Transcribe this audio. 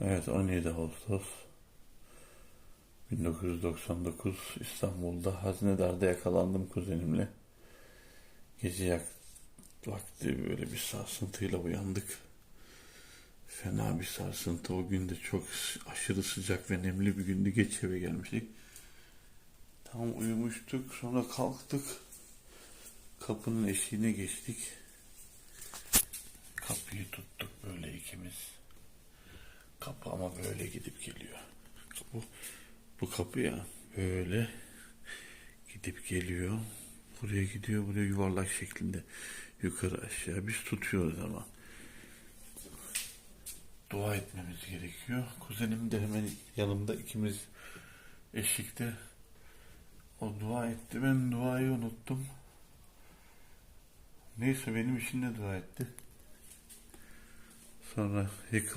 Evet 17 Ağustos 1999 İstanbul'da Haznedar'da yakalandım kuzenimle. Gece yak vakti böyle bir sarsıntıyla uyandık. Fena bir sarsıntı. O gün de çok aşırı sıcak ve nemli bir gündü. Geç eve gelmiştik. Tam uyumuştuk. Sonra kalktık. Kapının eşiğine geçtik. Kapıyı tuttuk böyle ikimiz. Kapı ama böyle gidip geliyor. Bu, bu kapı ya böyle gidip geliyor. Buraya gidiyor, buraya yuvarlak şeklinde yukarı aşağı. Biz tutuyoruz ama. Dua etmemiz gerekiyor. Kuzenim de hemen yanımda ikimiz eşikte. O dua etti. Ben duayı unuttum. Neyse benim için de dua etti. Sonra yıkıldı.